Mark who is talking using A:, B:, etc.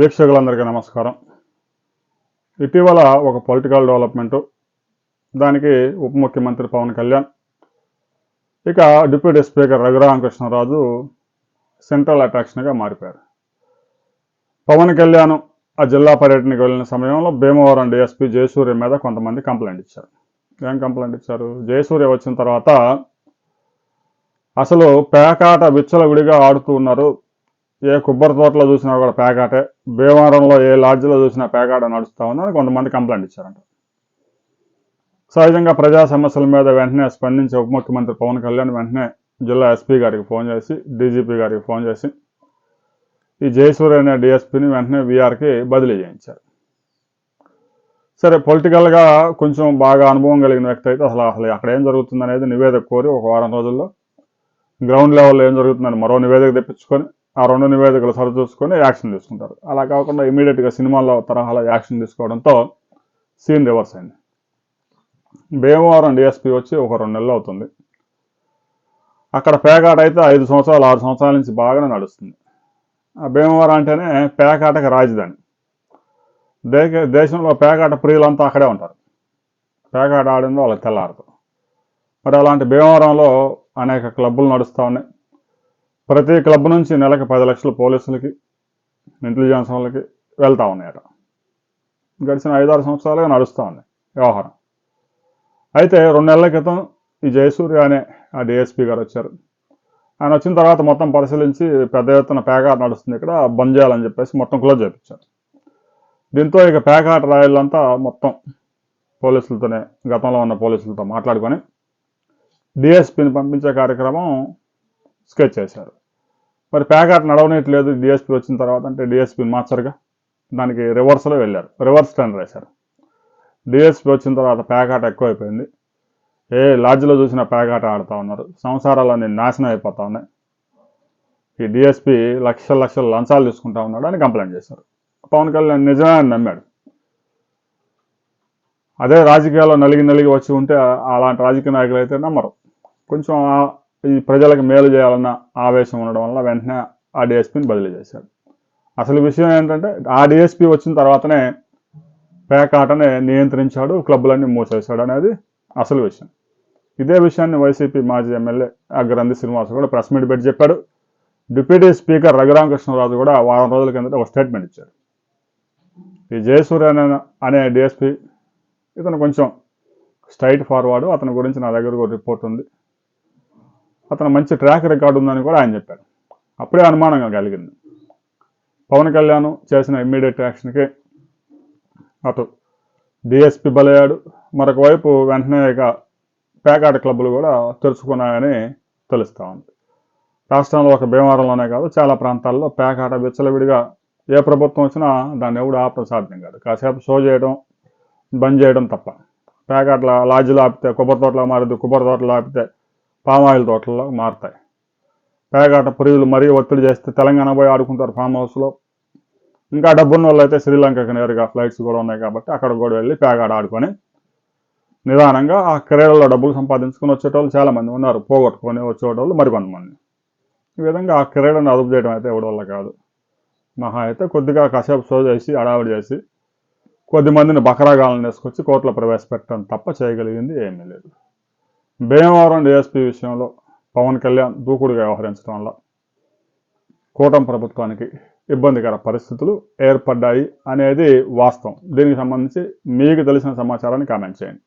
A: వీక్షకులందరికీ నమస్కారం. ఇటీవల ఒక పొలిటికల్ డెవలప్మెంటు దానికి ఉప ముఖ్యమంత్రి పవన్ కళ్యాణ్ ఇక డిప్యూటీ స్పీకర్ రఘురామకృష్ణరాజు సెంట్రల్ అట్రాక్షన్గా మారిపోయారు. పవన్ కళ్యాణ్ ఆ జిల్లా పర్యటనకు వెళ్ళిన సమయంలో భీమవరం డిఎస్పీ జయసూర్య మీద కొంతమంది కంప్లైంట్ ఇచ్చారు. ఏం కంప్లైంట్ ఇచ్చారు? జయసూర్య వచ్చిన తర్వాత అసలు పేకాట విచ్చలవిడిగా ఆడుతూ ఉన్నారు ఏ కొబ్బరి తోటలో చూసినా కూడా పేకాటే భీమవరంలో ఏ లాడ్జ్లో చూసినా పేకాట నడుస్తూ ఉందని కొంతమంది కంప్లైంట్ ఇచ్చారంట. సహజంగా ప్రజా సమస్యల మీద వెంటనే స్పందించి ఉప ముఖ్యమంత్రి పవన్ కళ్యాణ్ వెంటనే జిల్లా ఎస్పీ గారికి ఫోన్ చేసి డీజీపీ గారికి ఫోన్ చేసి ఈ జయసూర్య అనే డిఎస్పీని వెంటనే వీఆర్కి బదిలీ చేయించారు. సరే పొలిటికల్గా కొంచెం బాగా అనుభవం కలిగిన వ్యక్తి అయితే అసలు అసలు అక్కడ ఏం జరుగుతుంది అనేది నివేదిక కోరి ఒక వారం రోజుల్లో గ్రౌండ్ లెవెల్లో ఏం జరుగుతుందని మరో నివేదిక తెప్పించుకొని ఆ రెండు నివేదికలు సరిచూసుకొని యాక్షన్ తీసుకుంటారు. అలా కాకుండా ఇమీడియట్గా సినిమాల్లో తరహాలో యాక్షన్ తీసుకోవడంతో సీన్ రివర్స్ అయింది. భీమవరం డిఎస్పీ వచ్చి ఒక రెండు నెలలు అవుతుంది. అక్కడ పేకాట అయితే ఐదు సంవత్సరాలు ఆరు సంవత్సరాల నుంచి బాగానే నడుస్తుంది. ఆ భీమవరం అంటేనే పేకాటకి రాజధాని. దేశ దేశంలో పేకాట ప్రియులంతా అక్కడే ఉంటారు. పేకాట ఆడిందో వాళ్ళకి తెల్లారదు. మరి అలాంటి భీమవరంలో అనేక క్లబ్బులు నడుస్తూ ఉన్నాయి. ప్రతి క్లబ్ నుంచి నెలకు పది లక్షలు పోలీసులకి ఇంటెలిజెన్స్ వాళ్ళకి వెళ్తూ ఉన్నాయట గడిచిన ఐదారు సంవత్సరాలుగా నడుస్తూ ఉంది వ్యవహారం. అయితే రెండు నెలల క్రితం ఈ జయసూర్య అనే ఆ డిఎస్పీ గారు వచ్చారు. ఆయన వచ్చిన తర్వాత మొత్తం పరిశీలించి పెద్ద ఎత్తున పేకాట నడుస్తుంది ఇక్కడ బంద్ చేయాలని చెప్పేసి మొత్తం క్లోజ్ చేయించారు. దీంతో ఇక పేకాట రాయలంతా మొత్తం పోలీసులతోనే గతంలో ఉన్న పోలీసులతో మాట్లాడుకొని డిఎస్పీని పంపించే కార్యక్రమం స్కెచ్ చేశారు. మరి పేకాట నడవనట్లేదు డిఎస్పీ వచ్చిన తర్వాత అంటే డిఎస్పీని మార్చరుగా. దానికి రివర్స్లో వెళ్ళారు. రివర్స్ టెండర్ వేశారు. డిఎస్పీ వచ్చిన తర్వాత పేకాట ఎక్కువైపోయింది. ఏ లాడ్జ్లో చూసిన పేకాట ఆడుతూ ఉన్నారు. సంసారాలన్నీ నాశనం అయిపోతా ఉన్నాయి. ఈ డిఎస్పీ లక్షల లక్షల లంచాలు తీసుకుంటా ఉన్నాడు అని కంప్లైంట్ చేశారు. పవన్ కళ్యాణ్ నిజమే అని నమ్మాడు. అదే రాజకీయాల్లో నలిగి నలిగి వచ్చి ఉంటే అలాంటి రాజకీయ నాయకులు అయితే నమ్మరు. కొంచెం ఈ ప్రజలకు మేలు చేయాలన్న ఆవేశం ఉండడం వల్ల వెంటనే ఆ డిఎస్పీని బదిలీ చేశాడు అసలు విషయం ఏంటంటే ఆ డిఎస్పీ వచ్చిన తర్వాతనే పేకాటనే నియంత్రించాడు క్లబ్బులన్నీ మూసేశాడు అనేది అసలు విషయం. ఇదే విషయాన్ని వైసీపీ మాజీ ఎమ్మెల్యే అగ్రంథి శ్రీనివాస్ కూడా ప్రెస్ మీట్ పెట్టి చెప్పాడు. డిప్యూటీ స్పీకర్ రఘురామకృష్ణరాజు కూడా వారం రోజుల కిందట ఒక స్టేట్మెంట్ ఇచ్చారు ఈ జయసూర్యన అనే- అనే డిఎస్పీ ఇతను కొంచెం స్ట్రైట్ ఫార్వర్డ్ అతని గురించి నా దగ్గర ఒక రిపోర్ట్ ఉంది. అతను మంచి ట్రాక్ రికార్డు ఉందని కూడా ఆయన చెప్పారు అప్పుడే అనుమానంగా కలిగింది. పవన్ కళ్యాణ్ చేసిన ఇమ్మీడియట్ యాక్షన్కి అటు డిఎస్పి బలయ్యాడు. మరొక వైపు వెంటనే ఇక పేకాట క్లబ్బులు కూడా తెరుచుకున్నాయని తెలుస్తూ ఉంది. రాష్ట్రంలో ఒక భీమవరంలోనే కాదు చాలా ప్రాంతాల్లో పేకాట విచ్చలవిడిగా ఏ ప్రభుత్వం వచ్చినా దాన్ని ఎవడు ఆపడం సాధ్యం కాదు. కాసేపు షో చేయడం బంద్ చేయడం తప్ప. పేకాట్ల లాడ్జిలో ఆపితే కొబ్బరి తోటలో మారుద్ది కొబ్బరి తోటలో ఆపితే పామాయిల్ తోటల్లో మారుతాయి. పేగాట పురుగులు మరీ ఒత్తిడి చేస్తే తెలంగాణ పోయి ఆడుకుంటారు ఫామ్ హౌస్లో. ఇంకా డబ్బున్న వాళ్ళు అయితే శ్రీలంకకి నేరుగా ఫ్లైట్స్ కూడా ఉన్నాయి కాబట్టి అక్కడ కూడా వెళ్ళి పేగాట ఆడుకొని నిదానంగా ఆ క్రీడల్లో డబ్బులు సంపాదించుకొని వచ్చేటోళ్ళు చాలామంది ఉన్నారు. పోగొట్టుకొని వచ్చేటోళ్ళు మరికొంతమంది ఈ విధంగా ఆ క్రీడను అదుపు చేయడం అయితే ఎవరి వల్ల కాదు. మహా అయితే కొద్దిగా కాసేపు షో చేసి అడావిడి చేసి కొద్దిమందిని బకరాగాలను తీసుకొచ్చి కోర్టులో ప్రవేశపెట్టడం తప్ప చేయగలిగింది ఏమీ లేదు. భీమవరం డిఎస్పీ విషయంలో పవన్ కళ్యాణ్ దూకుడుగా వ్యవహరించడం వల్ల కూటమి ప్రభుత్వానికి ఇబ్బందికర పరిస్థితులు ఏర్పడ్డాయి అనేది వాస్తవం. దీనికి సంబంధించి మీకు తెలిసిన సమాచారాన్ని కామెంట్ చేయండి.